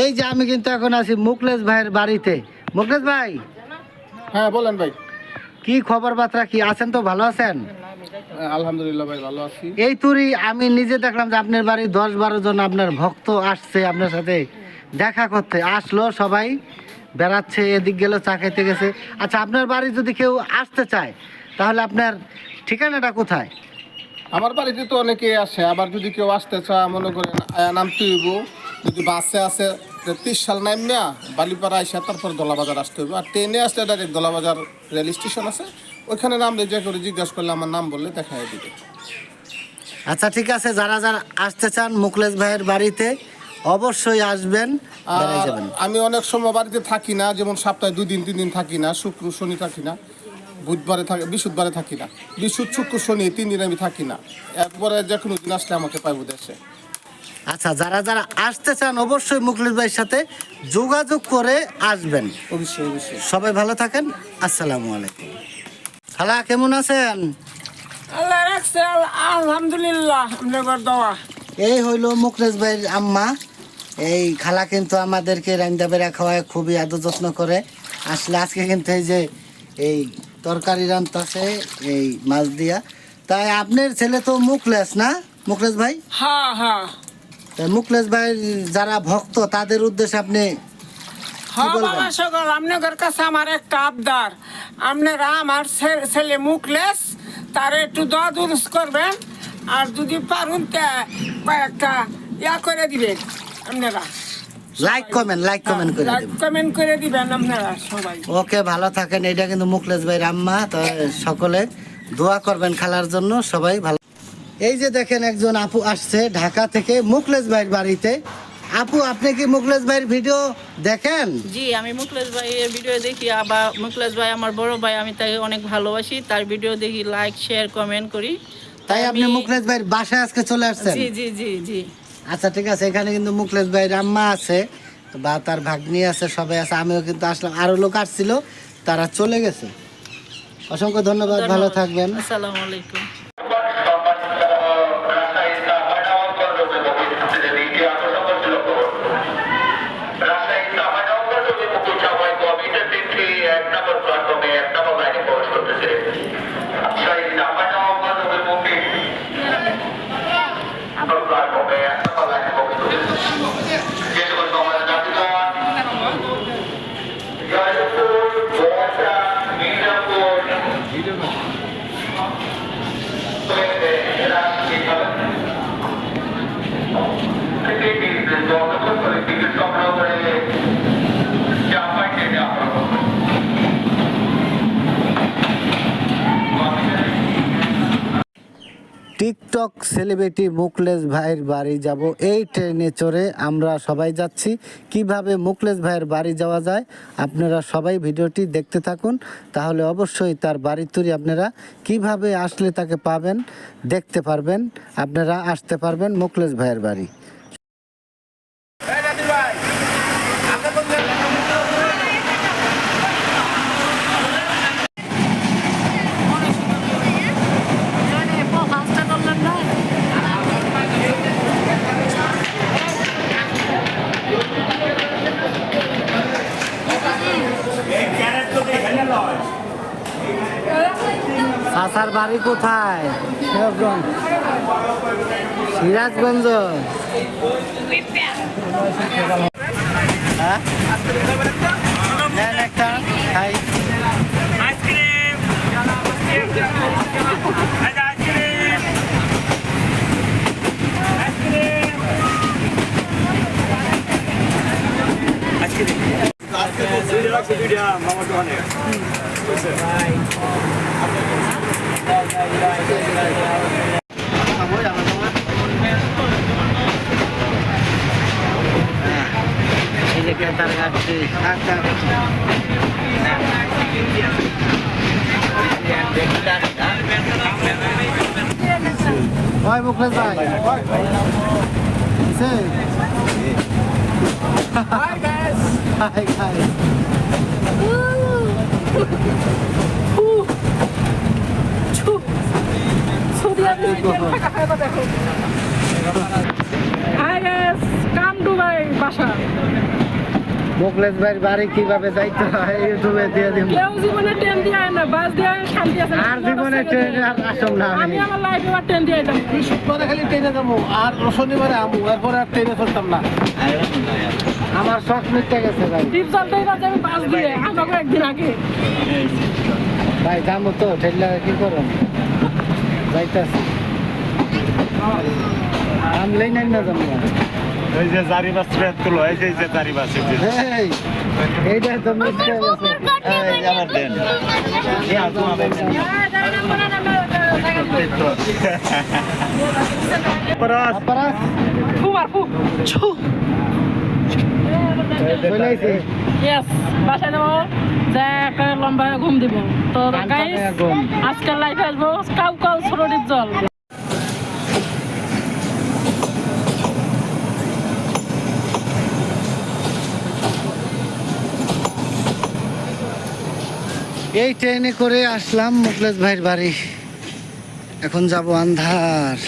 এই যে আমি কিন্তু এখন আছি মুকলেশ ভাইয়ের বাড়িতে। মুকলেশ ভাই? হ্যাঁ বলেন ভাই। কি খবর বার্তা কি আছেন তো ভালো আছেন? আলহামদুলিল্লাহ ভাই ভালো আছি। এই তুরি আমি নিজে দেখলাম যে আপনার বাড়ি দশ বারো জন আপনার ভক্ত আসছে আপনার সাথে দেখা করতে। আসলো সবাই বেড়াচ্ছে এদিক গেল চা খাইতে গেছে। আচ্ছা আপনার বাড়ি যদি কেউ আসতে চায় তাহলে আপনার ঠিকানাটা কোথায়? আমার বাড়িতে তো অনেকে আসে আবার যদি কেউ আসতে চায় মনে করেন নাম তুইব। যদি বাসে আসে তেত্রিশ সাল নামিয়া বালিপাড়া আইসা তারপর দোলাবাজার আসতে হবে আর ট্রেনে আসলে ডাইরেক্ট দোলাবাজার রেল স্টেশন আছে। ওইখানে নাম যে করে জিজ্ঞাসা করলে আমার নাম বললে দেখা দিবে। আচ্ছা ঠিক আছে যারা যারা আসতে চান মুকলেশ ভাইয়ের বাড়িতে অবশ্যই আসবেন আর আমি অনেক সময় বাড়িতে থাকি না যেমন সপ্তাহে দুই দিন তিন দিন থাকি না শুক্র শনি থাকি না বুধবারে থাকি বৃহস্পতিবারে থাকি না বৃহস্পতি শুক্র শনি তিন দিন আমি থাকি না। একবারে যে কোনো দিন আসলে আমাকে পাইব দেশে। আচ্ছা যারা যারা আসতে চান অবশ্যই মুকলেশ ভাইয়ের সাথে যোগাযোগ করে আসবেন। অবশ্যই অবশ্যই। সবাই ভালো থাকেন আসসালামু আলাইকুম। খালা কেমন আছেন? আল্লাহ রাখছে আলহামদুলিল্লাহ আপনার দোয়া। এই হইল মুকলেশ ভাইয়ের আম্মা। এই খালা কিন্তু আমাদেরকে রান্দা বেড়া খাওয়ায় খুবই আদর যত্ন করে। আসলে আজকে কিন্তু এই যে এই তরকারি রান্তাছে এই মাছ দিয়া। তাই আপনার ছেলে তো মুকলেশ না মুকলেশ ভাই? হ্যাঁ হ্যাঁ। মুকলেশ ভাইয়ের যারা ভক্ত তাদের উদ্দেশ্যে আপনি বাবা সকল আপনাদের কাছে আমার একটা আবদার আপনারা আমার ছেলে তার একটু করবেন আর যদি পারুন তা কয়েকটা ইয়া করে দিবেন আপনারা। লাইক কমেন্ট লাইক কমেন্ট করে লাইক কমেন্ট করে দিবেন আপনারা সবাই। ওকে ভালো থাকেন। এটা কিন্তু মুখলেশ ভাই আম্মা তো সকলে দোয়া করবেন খেলার জন্য সবাই ভালো এই যে দেখেন একজন আপু আসছে ঢাকা থেকে মুখলেশ ভাইয়ের বাড়িতে। আপু আপনি কি মুখলেশ ভাইয়ের ভিডিও দেখেন? জি আমি মুকলেশ ভাইয়ের ভিডিও দেখি আবার মুখলেশ ভাই আমার বড় ভাই আমি তাকে অনেক ভালোবাসি তার ভিডিও দেখি লাইক শেয়ার কমেন্ট করি। তাই আপনি মুখলেশ ভাইয়ের বাসায় আজকে চলে আসছেন? জি জি জি জি। আচ্ছা ঠিক আছে এখানে কিন্তু মুখলেশ ভাইয়ের আম্মা আছে বা তার ভাগ্নি আছে সবাই আছে আমিও কিন্তু আসলাম। আরও লোক আসছিল তারা চলে গেছে। অসংখ্য ধন্যবাদ ভালো থাকবেন। আসসালামু আলাইকুম। টিকটক সেলিব্রিটি মুকলেশ ভাইয়ের বাড়ি যাব। এই ট্রেনে চড়ে আমরা সবাই যাচ্ছি। কীভাবে মুকলেশ ভাইয়ের বাড়ি যাওয়া যায় আপনারা সবাই ভিডিওটি দেখতে থাকুন। তাহলে অবশ্যই তার বাড়ির তৈরি আপনারা কীভাবে আসলে তাকে পাবেন, দেখতে পারবেন, আপনারা আসতে পারবেন মুকলেশ ভাইয়ের বাড়ি। চাচার বাড়ি কোথায়? সিরাজগঞ্জ। হ্যাঁ? নেন একটা খাই। এই যে ক্রেতার গাছটি ওই মুখলেশ ভাই সে hi guys hi guys Hi guys, come to my বাসা। মুকলেশ ভাইয়ের বাড়ি কীভাবে যাইতে হয় ইউটিউবে দিয়ে দিব কেউ জীবনে ট্রেন দিয়ে আয় না বাস দিয়ে আয়, শান্তি আছে না। আর জীবনে ট্রেনে আর আসম না আমি। আমি আমার লাইফে আর ট্রেন দিয়ে আইতাম। শুক্রবারে খালি ট্রেনে যাব আর শনিবারে আমু এরপরে আর ট্রেনে চলতাম না। আমার শখ মিটতে গেছে ভাই। টিপ চলতেই যাচ্ছে আমি বাস দিয়ে আমাকে একদিন আগে। ভাই যাব তো ঠেললে কি করুন যাইতেছি। আমলেই নাই না ওই যে জারি বাস তুলো এই যে যে জারি বাস এই এইটা তো মিস গেছে এই আমার দেন। এই আর তোমাদের দেন। পরাস ফু। ছু। চলে ইয়েস বাসায় যাব। যা একটা লম্বা ঘুম দিব। তো গাইস। আজকাল লাইফে আসব কাউ কাউ ছোট জল। এই ট্রেনে করে আসলাম মুকলেশ ভাইয়ের বাড়ি। এখন যাব আন্ধার।